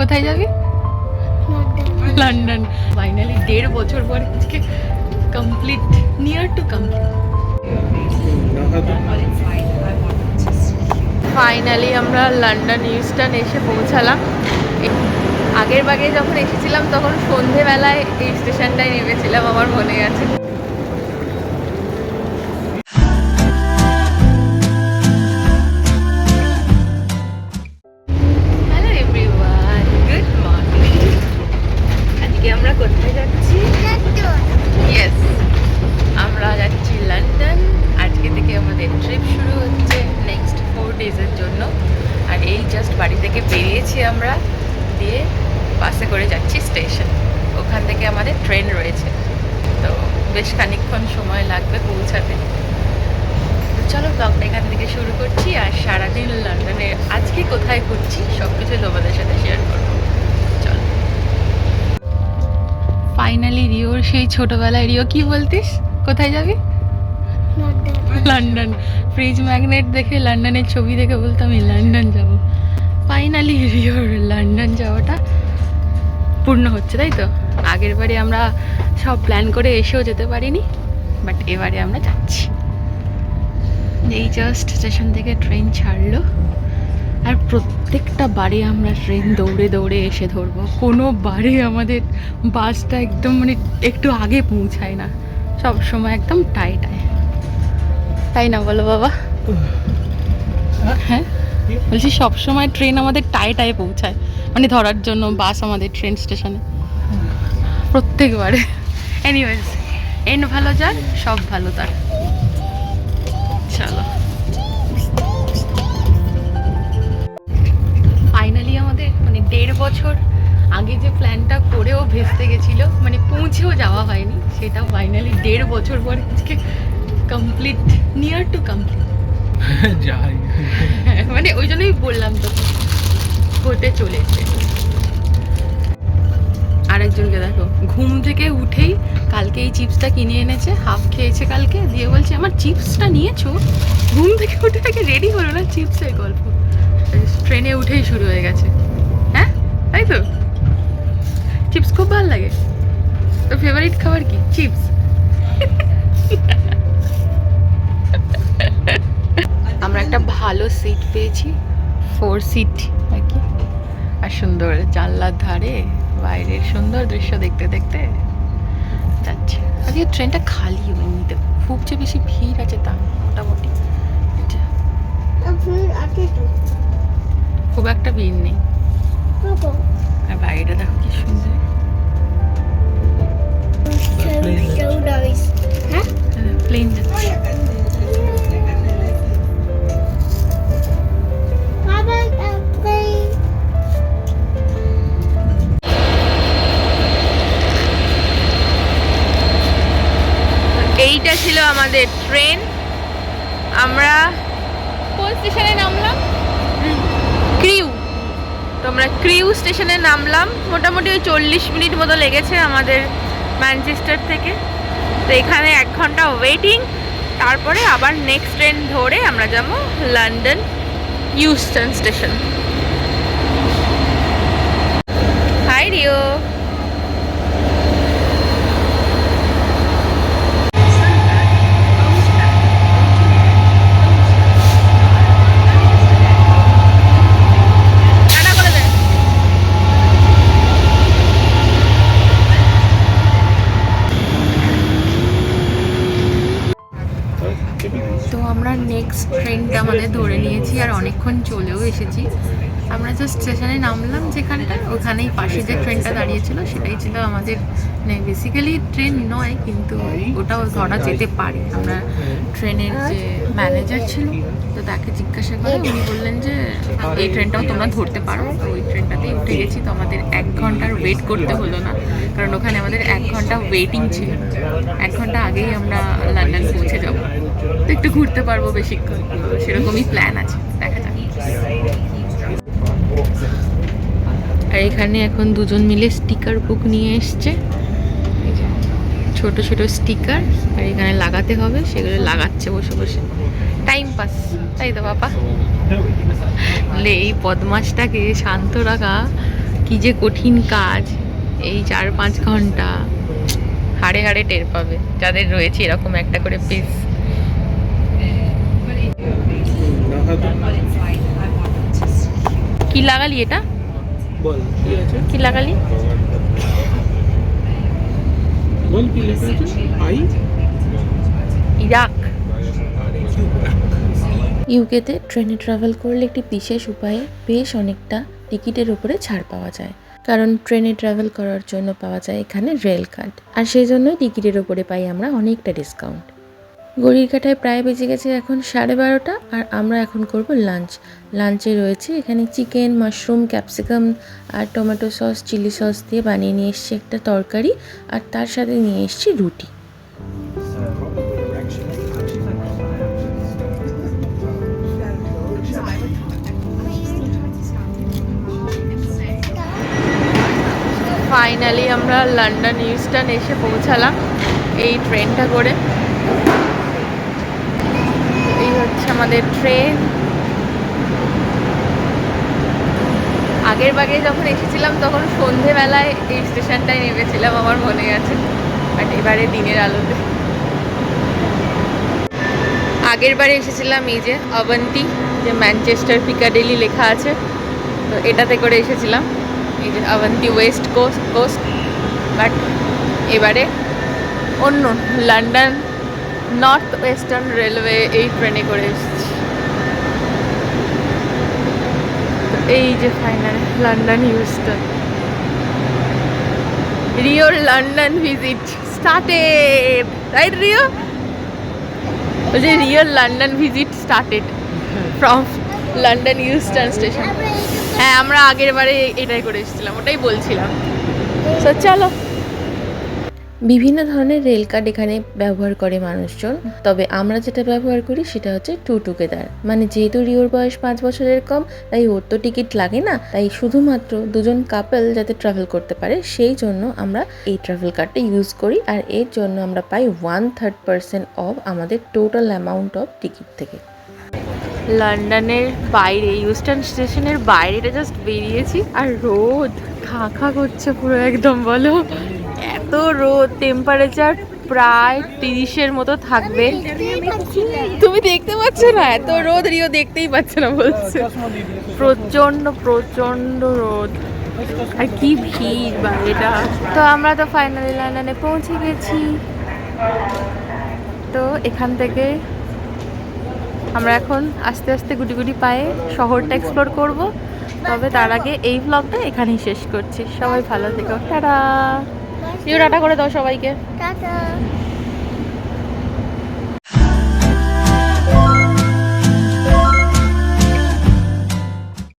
কোথায় যাবি? London. Finally দেড় বছর পরে আজকে complete near to complete finally আমরা লন্ডন ইউস্টন এসে পৌঁছালাম। আগের বাগে যখন এসেছিলাম তখন সন্ধেবেলায় এই স্টেশনটায় নেমেছিলাম আমার মনে আছে। বাসে করে যাচ্ছি স্টেশন। ওখান থেকে আমাদের ট্রেন রয়েছে। তো বেশ খানিকক্ষণ সময় লাগবে পৌঁছাতে। তো চলো ব্লগটা এখান থেকে শুরু করছি আর সারাদিন লন্ডনে আজকে কোথায় ঘুরছি সব কিছু তোমাদের সাথে শেয়ার করব। চলো। ফাইনালি রিওর সেই ছোটবেলায় রিও কি বলতিস? কোথায় যাবি? লন্ডন। ফ্রিজ ম্যাগনেট দেখে লন্ডনের ছবি দেখে বলতাম আমি লন্ডন যাব। ফাইনালি রিওর লন্ডন যাওয়াটা পূর্ণ হচ্ছে তাই তো? আগের বারে আমরা সব প্ল্যান করে এসেও যেতে পারিনি বাট এবারে আমরা যাচ্ছি। এই জাস্ট স্টেশন থেকে ট্রেন ছাড়লো আর প্রত্যেকটা বারে আমরা ট্রেন দৌড়ে দৌড়ে এসে ধরবো। কোনো বারে আমাদের বাসটা একদম মানে একটু আগে পৌঁছায় না সব সময় একদম টাইট আয়। তাই না বলো বাবা? হ্যাঁ? বলছি সব সময় ট্রেন আমাদের টাই টাই পৌঁছায়। মানে ধরার জন্য বাস আমাদের ট্রেন স্টেশনে প্রত্যেকবারে। এনিওয়েজ এন্ড ভালো যার সব ভালো তার। চলো। ফাইনালি আমাদের মানে দেড় বছর আগে যে প্ল্যানটা করেও ভেস্তে গেছিল মানে পৌঁছেও যাওয়া হয়নি সেটা ফাইনালি দেড় বছর পরে আজকে কমপ্লিট নিয়ার টু কমপ্লিট যাই। মানে ওই জন্যই বললাম তো হতে চলেছে আরেকজনকে দেখো, ঘুম থেকে উঠেই কালকে এই চিপসটা কিনে এনেছে হাফ খেয়েছে কালকে, দিয়ে বলছে, আমার চিপসটা নিয়েছো? ঘুম থেকে উঠে থেকে রেডি হলো না চিপসের গল্প। ট্রেনে উঠেই শুরু হয়ে গেছে। হ্যাঁ? তাই তো? চিপস খুব ভালো লাগে। তোর ফেভারিট খাবার কি? চিপস। আমরা একটা ভালো সিট পেয়েছি ফোর সিট সুন্দর জানলার ধারে বাইরের সুন্দর দৃশ্য দেখতে দেখতে যাচ্ছে। আজকে ট্রেনটা খালি এমনিতে খুব যে বেশি ভিড় আছে তা মোটামুটি। এটা, খুব একটা ভিড় নেই। আর বাইরেটা দেখো কি সুন্দর। প্লেন যাচ্ছে। এইটা ছিল আমাদের ট্রেন। আমরা কোন স্টেশনে নামলাম? ক্রিউ। তো আমরা ক্রিউ স্টেশনে নামলাম। মোটামুটি ওই চল্লিশ মিনিট মতো লেগেছে আমাদের ম্যানচেস্টার থেকে। তো এখানে এক ঘণ্টা ওয়েটিং তারপরে আবার নেক্সট ট্রেন ধরে আমরা যাব London Euston station hi Rio tata করে দে তো আমরা নেক্সট ট্রেনটা আমাদের ধরে নিয়েছি আর অনেকক্ষণ চলেও এসেছি। আমরা জাস্ট স্টেশনে নামলাম যেখানটা, ওখানেই পাশে যে ট্রেনটা দাঁড়িয়েছিল, সেটাই ছিল আমাদের মানে বেসিক্যালি ট্রেন নয়, কিন্তু ওটাও ধরা যেতে পারে। আমরা ট্রেনের যে ম্যানেজার ছিল, তো তাকে জিজ্ঞাসা করে, উনি বললেন যে, এই ট্রেনটাও তোমরা ধরতে পারো। তো ওই ট্রেনটাতেই উঠে গেছি। তো আমাদের এক ঘণ্টার ওয়েট করতে হলো না, কারণ ওখানে আমাদের এক ঘণ্টা ওয়েটিং ছিল। এক ঘণ্টা আগেই আমরা লন্ডন পৌঁছে যাব একটু ঘুরতে পারব বেশিক্ষণ। সেরকমই প্ল্যান আছে, দেখা যাক। আর এখানে এখন দুজন মিলে স্টিকার বুক নিয়ে এসছে। ছোট ছোট স্টিকার আর এখানে লাগাতে হবে, সেগুলো লাগাচ্ছে বসে বসে। টাইম পাস তাই তো বাবা? এই বদমাসটাকে শান্ত রাখা, কি যে কঠিন কাজ। এই চার পাঁচ ঘণ্টা, হাড়ে হাড়ে টের পাবে। যাদের রয়েছে এরকম একটা করে পিস কি লাগালি এটা? বল কি আছে? কি লাগালি বল কি লেখা আছে? আই? ইরাক। ইউকেতে ট্রেনে ট্রাভেল করলে একটি বিশেষ উপায়ে বেশ অনেকটা টিকিটের উপরে ছাড় পাওয়া যায়। কারণ ট্রেনে ট্রাভেল করার জন্য পাওয়া যায় এখানে রেল কার্ড। আর সেই জন্যই টিকিটের উপরে পাই আমরা অনেকটা ডিসকাউন্ট গড়ির কাটায় প্রায় বেজে গেছে এখন সাড়ে বারোটা আর আমরা এখন করব লাঞ্চ। লাঞ্চে রয়েছে এখানে চিকেন, মাশরুম, ক্যাপসিকাম আর টমেটো সস, চিলি সস দিয়ে বানিয়ে নিয়ে এসছি একটা তরকারি আর তার সাথে নিয়ে এসছি রুটি। ফাইনালি আমরা লন্ডন ইউস্টন এসে পৌঁছালাম এই ট্রেনটা করে এই হচ্ছে আমাদের ট্রেন আগের বাগে যখন এসেছিলাম, তখন সন্ধেবেলায় এই স্টেশনটায় নেমেছিলাম, আমার মনে আছে। বাট এবারে দিনের আলোতে। আগের বারে এসেছিলাম এই যে অবন্তি, যে ম্যানচেস্টার পিকাডেলি লেখা আছে। তো এটাতে করে এসেছিলাম। এই যে Avanti West Coast coast but এবারে অন্য লন্ডন নর্থ ওয়েস্টার্ন রেলওয়ে এই ট্রেনে করে এসেছি। এই যে final London Euston রিওর London visit started right Rio বলছে real London visit started from London Euston station হ্যাঁ আমরা আগের বারে এটাই করে এসেছিলাম, ওটাই বলছিলাম। তো চলো। বিভিন্ন ধরনের রেল কার্ড এখানে ব্যবহার করে মানুষজন। তবে আমরা যেটা ব্যবহার করি সেটা হচ্ছে টু টুগেদার মানে যেহেতু রিওর বয়স পাঁচ বছরের কম, তাই ওর তো টিকিট লাগে না। তাই শুধুমাত্র দুজন কাপল যাতে ট্রাভেল করতে পারে, সেই জন্য আমরা এই ট্রাভেল কার্ডটা ইউজ করি। আর এর জন্য আমরা পাই ওয়ান থার্ড পার্সেন্ট অফ আমাদের টোটাল অ্যামাউন্ট অফ টিকিট থেকে। লন্ডনের বাইরে ইউস্টার্ন স্টেশনের বাইরেটা জাস্ট বেরিয়েছি। আর রোদ খা খা করছে পুরো একদম, বলো। এত রোদ টেম্পারেচার প্রায় তিরিশের মতো থাকবে। তুমি দেখতে পাচ্ছ না? এত রোদ, রিও দেখতেই পাচ্ছে না বলছে। প্রচণ্ড প্রচণ্ড রোদ। আর কি ভিড় বাইরেটা তো আমরা তো ফাইনালি লন্ডনে পৌঁছে গেছি। তো এখান থেকে আমরা এখন আস্তে আস্তে গুটি গুটি পায়ে শহরটা এক্সপ্লোর করব। তবে তার আগে এই ব্লগটা এখানেই শেষ করছি। সবাই ভালো থেকো। টাটা! টাটা করে দাও সবাইকে। টাটা